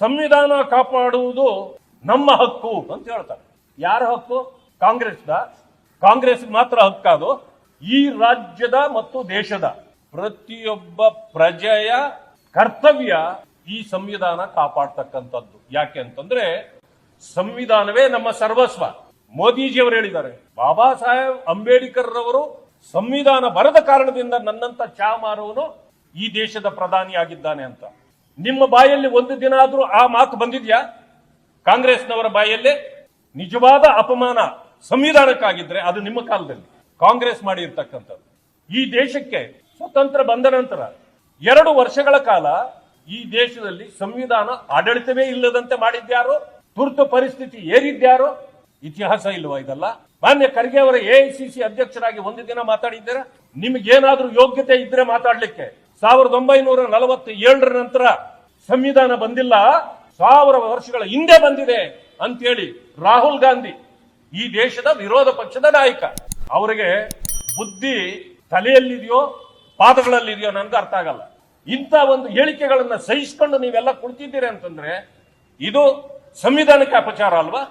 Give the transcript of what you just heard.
ಸಂವಿಧಾನ ಕಾಪಾಡುವುದು ನಮ್ಮ ಹಕ್ಕು ಅಂತ ಹೇಳ್ತಾರೆ. ಯಾರ ಹಕ್ಕು? ಕಾಂಗ್ರೆಸ್ದ. ಕಾಂಗ್ರೆಸ್ ಮಾತ್ರ ಹಕ್ಕಾದು. ಈ ರಾಜ್ಯದ ಮತ್ತು ದೇಶದ ಪ್ರತಿಯೊಬ್ಬ ಪ್ರಜೆಯ ಕರ್ತವ್ಯ ಈ ಸಂವಿಧಾನ ಕಾಪಾಡ್ತಕ್ಕಂಥದ್ದು. ಯಾಕೆ ಅಂತಂದ್ರೆ ಸಂವಿಧಾನವೇ ನಮ್ಮ ಸರ್ವಸ್ವ. ಮೋದಿಜಿಯವರು ಹೇಳಿದ್ದಾರೆ, ಬಾಬಾ ಸಾಹೇಬ್ ಅಂಬೇಡ್ಕರ್ ರವರು ಸಂವಿಧಾನ ಬರದ ಕಾರಣದಿಂದ ನನ್ನಂತ ಚಾ ಮಾರುವನು ಈ ದೇಶದ ಪ್ರಧಾನಿಯಾಗಿದ್ದಾನೆ ಅಂತ. ನಿಮ್ಮ ಬಾಯಲ್ಲಿ ಒಂದು ದಿನ ಆದರೂ ಆ ಮಾತು ಬಂದಿದ್ಯಾ? ಕಾಂಗ್ರೆಸ್ನವರ ಬಾಯಲ್ಲಿ? ನಿಜವಾದ ಅಪಮಾನ ಸಂವಿಧಾನಕ್ಕಾಗಿದ್ರೆ ಅದು ನಿಮ್ಮ ಕಾಲದಲ್ಲಿ. ಕಾಂಗ್ರೆಸ್ ಮಾಡಿರ್ತಕ್ಕಂಥದ್ದು. ಈ ದೇಶಕ್ಕೆ ಸ್ವತಂತ್ರ ಬಂದ ನಂತರ ಎರಡು ವರ್ಷಗಳ ಕಾಲ ಈ ದೇಶದಲ್ಲಿ ಸಂವಿಧಾನ ಆಡಳಿತವೇ ಇಲ್ಲದಂತೆ ಮಾಡಿದ್ಯಾರು? ತುರ್ತು ಪರಿಸ್ಥಿತಿ ಏರಿದ್ಯಾರೋ? ಇತಿಹಾಸ ಇಲ್ವಾ ಇದಲ್ಲ? ಮಾನ್ಯ ಖರ್ಗೆ ಅವರ ಎಐಸಿಸಿ ಅಧ್ಯಕ್ಷರಾಗಿ ಒಂದು ದಿನ ಮಾತಾಡಿದ್ದೀರಾ? ನಿಮ್ಗೇನಾದ್ರೂ ಯೋಗ್ಯತೆ ಇದ್ರೆ ಮಾತಾಡ್ಲಿಕ್ಕೆ? ಸಾವಿರದ ಒಂಬೈನೂರ ನಲವತ್ತ ಏಳರ ನಂತರ ಸಂವಿಧಾನ ಬಂದಿಲ್ಲ, ಸಾವಿರ ವರ್ಷಗಳ ಹಿಂದೆ ಬಂದಿದೆ ಅಂತೇಳಿ ರಾಹುಲ್ ಗಾಂಧಿ, ಈ ದೇಶದ ವಿರೋಧ ಪಕ್ಷದ ನಾಯಕ. ಅವರಿಗೆ ಬುದ್ಧಿ ತಲೆಯಲ್ಲಿದೆಯೋ, ಪಾದಗಳಲ್ಲಿದೆಯೋ ನನಗೆ ಅರ್ಥ ಆಗಲ್ಲ. ಇಂಥ ಒಂದು ಹೇಳಿಕೆಗಳನ್ನ ಸಹಿಸಿಕೊಂಡು ನೀವೆಲ್ಲ ಕುಳಿತಿದ್ದೀರಿ ಅಂತಂದ್ರೆ ಇದು ಸಂವಿಧಾನಕ್ಕೆ ಅಪಚಾರ ಅಲ್ವಾ?